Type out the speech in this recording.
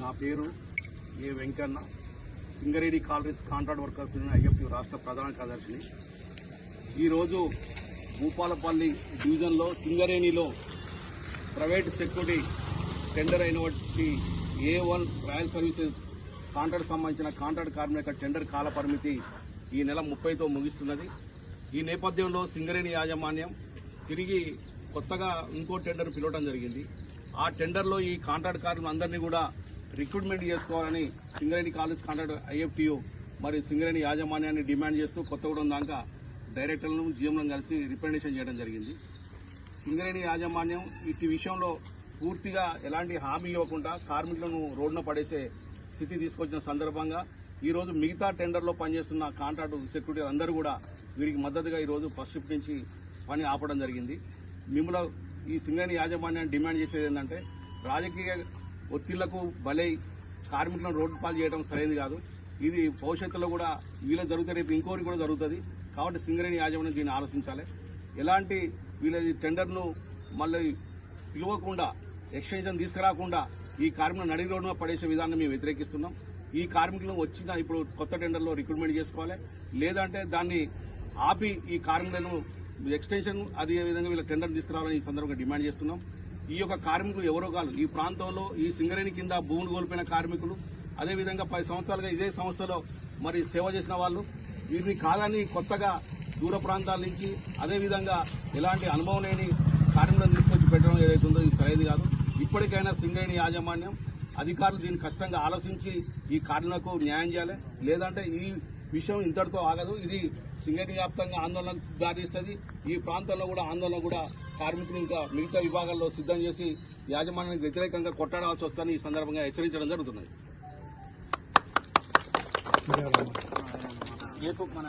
నా పేరు A Venkanna. Singareni collieries contract workers union IFU రాష్ట్ర ప్రధాన కార్యదర్శిని. ఈరోజు భూపాలపల్లి డివిజన్లో సింగరేణిలో ప్రైవేట్ సెక్యూరిటీ టెండర్ అయినటువంటి A one royal services contract సంబంధించిన కాంట్రాక్ట్ కార్మిక టెండర్ కాల పరిమితి ఈ నెల ముప్పైతో ముగిస్తున్నది. ఈ నేపథ్యంలో సింగరేణి యాజమాన్యం తిరిగి కొత్తగా ఇంకో టెండర్ పిలవడం జరిగింది. ఆ టెండర్లో ఈ కాంట్రాక్ట్ కార్మికులు అందరినీ కూడా రిక్రూట్మెంట్ చేసుకోవాలని సింగరేణి కాలేజ్ కాంట్రాక్ట్ ఐఎఫ్టియు మరియు సింగరేణి యాజమాన్యాన్ని డిమాండ్ చేస్తూ కొత్తగూడెం దాకా డైరెక్టర్లను జీఎంలను కలిసి రిప్రజెంటేషన్ చేయడం జరిగింది. సింగరేణి యాజమాన్యం ఇటు విషయంలో పూర్తిగా ఎలాంటి హామీ ఇవ్వకుండా కార్మికులను రోడ్డున పడేసే స్థితి తీసుకొచ్చిన సందర్భంగా ఈ రోజు మిగతా టెండర్లో పనిచేస్తున్న కాంట్రాక్టు సెక్యూరిటీ అందరూ కూడా వీరికి మద్దతుగా ఈ రోజు ఫస్ట్ షిఫ్ట్ నుంచి పని ఆపడం జరిగింది. మిమ్మల్ని ఈ సింగరేణి యాజమాన్యాన్ని డిమాండ్ చేసేది ఏంటంటే రాజకీయ ఒత్తిళ్ళకు బలై కార్మికులను రోడ్డు పాలు చేయడం సరైనది కాదు. ఇది భవిష్యత్తులో కూడా వీళ్ళ జరుగుతుంది రేపు ఇంకోటి కూడా జరుగుతుంది. కాబట్టి సింగరేణి యాజమాన్యం దీన్ని ఆలోచించాలి. ఎలాంటి వీళ్ళ టెండర్ను మళ్ళీ పిలవకుండా ఎక్స్చేంజ్ తీసుకురాకుండా ఈ కార్మికులను నడి రోడ్డున పడేసే విధానం మేము వ్యతిరేకిస్తున్నాం. ఈ కార్మికులను వచ్చిన ఇప్పుడు కొత్త టెండర్లో రిక్రూట్మెంట్ చేసుకోవాలి. లేదంటే దాన్ని ఆపి ఈ కార్మికులను ఎక్స్టెన్షన్ అదేవిధంగా వీళ్ళ టెండర్ తీసుకురావాలని ఈ సందర్భంగా డిమాండ్ చేస్తున్నాం. ఈ యొక్క కార్మికులు ఎవరో కాదు ఈ ప్రాంతంలో ఈ సింగరేణి కింద భూములు కోల్పోయిన కార్మికులు అదేవిధంగా పది సంవత్సరాలుగా ఇదే సంస్థలో మరి సేవ చేసిన వాళ్ళు వీరిని కాదని కొత్తగా దూర ప్రాంతాల నుంచి అదేవిధంగా ఎలాంటి అనుభవం లేని కార్మికులను తీసుకొచ్చి పెట్టడం ఏదైతుందో ఇది సరైనది కాదు. ఇప్పటికైనా సింగరేణి యాజమాన్యం అధికారులు దీన్ని ఖచ్చితంగా ఆలోచించి ఈ కార్మికులకు న్యాయం చేయాలి లేదంటే ఈ విషయం ఇంతటితో ఆగదు ఇది సింగరేణి వ్యాప్తంగా ఆందోళనకు దారిస్తుంది ఈ ప్రాంతంలో కూడా ఆందోళన కూడా కార్మికులు ఇంకా మిగతా విభాగాల్లో సిద్ధం చేసి యాజమాన్యానికి వ్యతిరేకంగా కొట్టాడాల్సి వస్తుందని ఈ సందర్భంగా హెచ్చరించడం జరుగుతున్నది రేపు మన